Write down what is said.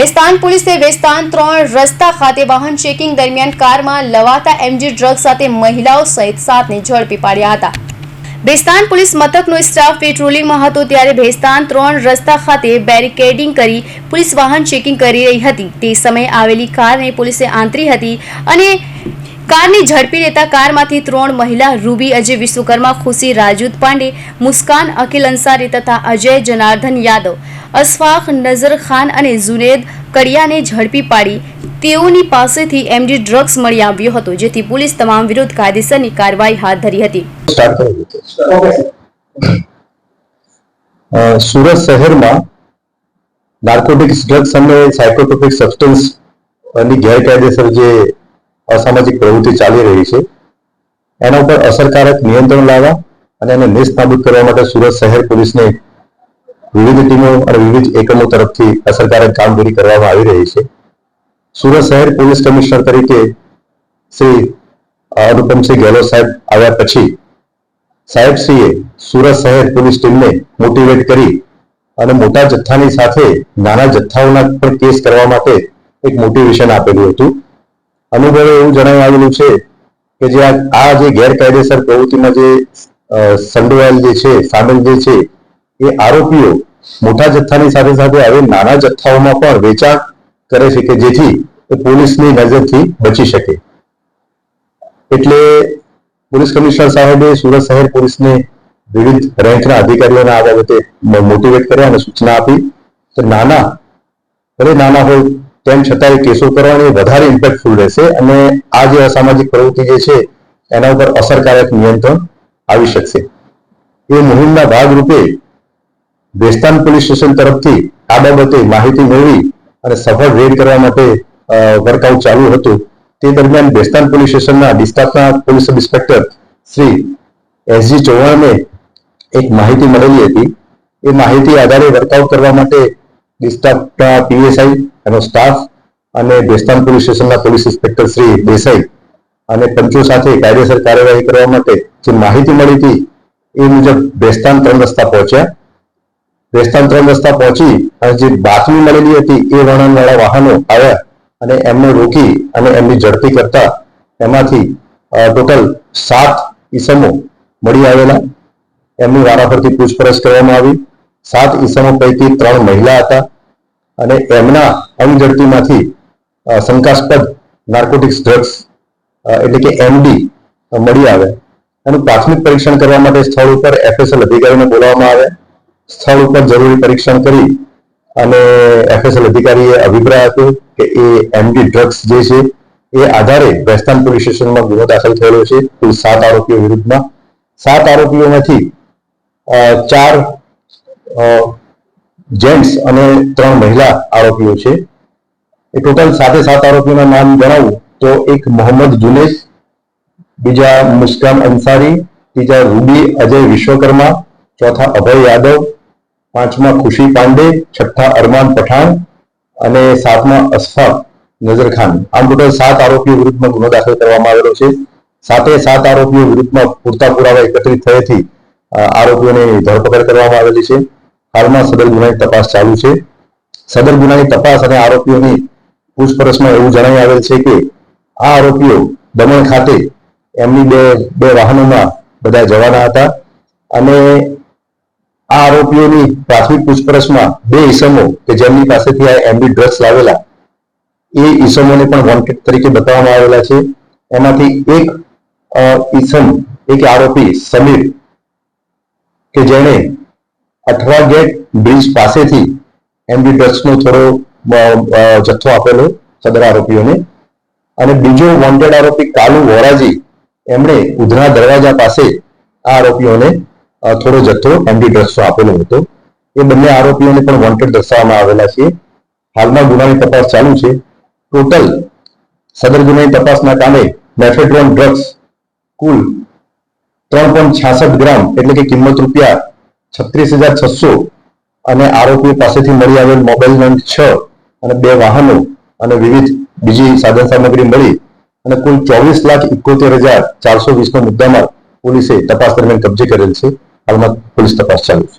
વેસ્તાન પોલીસે વેસ્તાન ત્રણ રસ્તા ખાતે વાહન ચેકિંગ દરમિયાન કારમાં લવાતા એમજી ડ્રગ્સ સાથે મહિલાઓ સહિત સાતને ઝડપી પાડ્યા હતા. ભેસ્તાન પોલીસ મથકનો સ્ટાફ પેટ્રોલિંગમાં હતો ત્યારે ભેસ્તાન ત્રણ રસ્તા ખાતે બેરિકેડિંગ કરી પોલીસ વાહન ચેકિંગ કરી રહી હતી. તે સમયે આવેલી કારને પોલીસે આંતરી હતી અને કારને ઝડપી લેતા કારમાંથી ત્રણ મહિલા રૂબી અજય વિશ્વકર્મા, ખુશી રાજૂત પાંડે, મુસ્કાન અખિલ અંસારી તથા અજય જનાર્દન યાદવ, અશફાક નઝર ખાન અને જુનેદ કડિયાને ઝડપી પાડી તેઓની પાસેથી એમડી ડ્રગ્સ મળી આવ્યો હતો, જેથી પોલીસ તમામ વિરુદ્ધ કાયદેસરની કાર્યવાહી હાથ ધરી હતી. સુરત શહેરમાં નાર્કોટિક્સ ડ્રગ્સ અને સાયકોટ્રોપિક સબસ્ટન્સની ગેરકાયદેસર જે અસામાજિક પ્રવૃત્તિ ચાલી રહી છે. એના ઉપર અસરકારક નિયંત્રણ લાવવા અને એને નેસ્ત નાબૂદ કરવા માટે સુરત શહેર પોલીસને વિવિધ ટીમો અને વિવિધ એકમો તરફથી અસરકારક કામગીરી કરવામાં આવી રહી છે. સુરત શહેર પોલીસ કમિશનર તરીકે શ્રી અનુપમસિંહ ગેહલોત સાહેબ આવ્યા પછી સાહેબશ્રીએ સુરત શહેર પોલીસ ટીમને મોટિવેટ કરી અને મોટા જથ્થાની સાથે નાના જથ્થાઓના પણ કેસ કરવા માટે એક મોટિવેશન આપેલું હતું. અનુભવે એવું જણાવી આવેલું છે કે જે આ જે ગેરકાયદેસર પ્રવૃત્તિમાં જે સંડોવાયેલ જે છે, સામેલ જે છે, એ આરોપીઓ મોટા જથ્થાની સાથે સાથે હવે નાના જથ્થાઓમાં પણ વેચાણ કરે છે કે જેથી એ પોલીસની નજરથી બચી શકે. એટલે પોલીસ કમિશનર સાહેબે સુરત શહેર પોલીસને વિવિધ રેન્કના અધિકારીઓને આ બાબતે મોટિવેટ કર્યા અને સૂચના આપી. કે નાના ભલે નાના હોય તેમ છતાં એ કેસો કરવાની વધારે ઇમ્પેક્ટફુલ રહેશે અને આ જે અસામાજિક પ્રવૃત્તિ જે છે, એના ઉપર અસરકારક નિયંત્રણ આવી શકશે. એ મુહિમના ભાગરૂપે બેસ્તાન પોલીસ સ્ટેશન તરફથી આ બાબતે માહિતી મેળવી અને સફળ રેડ કરવા માટે વર્કઆઉટ ચાલુ હતું. તે દરમિયાન બેસ્તાન પોલીસ સ્ટેશનના ડિસ્ટાફના police sub inspector Shri SG ચૌહાણને એક માહિતી મળેલી હતી. એ માહિતી આધારે વર્કઆઉટ કરવા માટે ડિસ્ટાફના પીએસઆઈ એનો સ્ટાફ અને બેસ્તાન પોલીસ સ્ટેશનના પોલીસ ઇન્સ્પેક્ટર શ્રી દેસાઈ અને પંચો સાથે કાયદેસર કાર્યવાહી કરવા માટે જે માહિતી મળી હતી એ મુજબ ભેસ્તાન ત્રણ રસ્તા પહોંચ્યા. ભેસ્તાન ત્રણ રસ્તા પહોંચી અને જે બાતમી મળેલી હતી એ વર્ણનવાળા વાહનો આવ્યા અને એમને રોકી અને એમની ઝડપી કરતા એમાંથી ટોટલ સાત ઈસમો મળી આવેલા. એમની વારાફરતી પૂછપરછ કરવામાં આવી. સાત ઈસમો પૈકી ત્રણ મહિલા હતા અને એમના અંગઝડતીમાંથી શંકાસ્પદ નાર્કોટિક્સ ડ્રગ્સ એટલે કે એમડી મળી આવે. એનું પ્રાથમિક પરીક્ષણ કરવા માટે સ્થળ ઉપર એફએસએલ અધિકારીને બોલાવવામાં આવે. સ્થળ ઉપર જરૂરી પરીક્ષણ કરી અને એફએસએલ અધિકારીએ અભિપ્રાય આપ્યો કે એ એમડી ડ્રગ્સ જે છે, એ આધારે વેસ્તાન પોલીસ સ્ટેશનમાં ગુનો દાખલ થયેલો છે. કુલ સાત આરોપીઓ વિરુદ્ધમાં. સાત આરોપીઓમાંથી ચાર જેન્ટ્સ અને ત્રણ મહિલા આરોપીઓ છે. એ ટોટલ સાથે સાત આરોપીઓના નામ જણાવું તો એક મોહમ્મદ જુનેશ, બીજા મુસ્કાન અંસારી, ત્રીજા રૂબી અજય વિશ્વકર્મા, ચોથા અભય યાદવ, પાંચમા ખુશી પાંડે, છઠ્ઠા અરમાન પઠાણ અને સાતમા અશફાક નઝર ખાન. આમ ટોટલ સાત આરોપીઓ વિરુદ્ધમાં ગુનો દાખલ કરવામાં આવેલો છે. સાતે સાત આરોપીઓ વિરુદ્ધમાં પૂરતા પુરાવા એકત્રિત થયેથી આરોપીઓની ધરપકડ કરવામાં આવેલી છે. હાલમાં સદર ગુનાની તપાસ ચાલુ છે. સદર ગુનાની તપાસ અને આરોપીઓની પૂછપરછમાં એવું જણાવી આવેલ છે કે આ આરોપીઓ દમણ ખાતે એમની બે બે વાહનોમાં બધા જવાના હતા અને આ આરોપીઓની પ્રાથમિક પૂછપરછમાં બે ઈસમો કે જેમની પાસેથી આ એમડી ડ્રગ્સ લાવેલા એ ઈસમોને પણ વોન્ટેડ તરીકે બતાવવામાં આવેલા છે. એમાંથી એક ઈસમ, એક આરોપી સમીર કે જેણે અઠવા ગેટ બ્રિજ પાસેથી એમડી ડ્રગ્સનો થોડો જથ્થો આપેલો સદર આરોપીઓને. અને બીજો વોન્ટેડ આરોપી કાલુ વોરાજી, એમણે ઉધના દરવાજા પાસે આ આરોપીઓને થોડો જથ્થો એમડી ડ્રગ્સનો આપેલો હતો. એ બંને આરોપીઓને પણ વોન્ટેડ દર્શાવવામાં આવેલા છે. હાલમાં ગુનાની તપાસ ચાલુ છે. ટોટલ સદર ગુનાની તપાસના કામે મેફેડ્રોન ડ્રગ્સ કુલ ત્રણ પોઈન્ટ છાસઠ ગ્રામ, એટલે કે કિંમત રૂપિયા છત્રીસ હજાર છસો અને આરોપીઓ પાસેથી મળી આવેલ મોબાઈલ નંબર છ અને બે વાહનો અને વિવિધ બીજી સાધન સામગ્રી મળી અને કુલ ચોવીસ લાખ ઇકોતેર હજાર ચારસો વીસનો મુદ્દામાં પોલીસે તપાસ દરમિયાન કબજે કરેલ છે. હાલમાં પોલીસ તપાસ ચાલુ છે.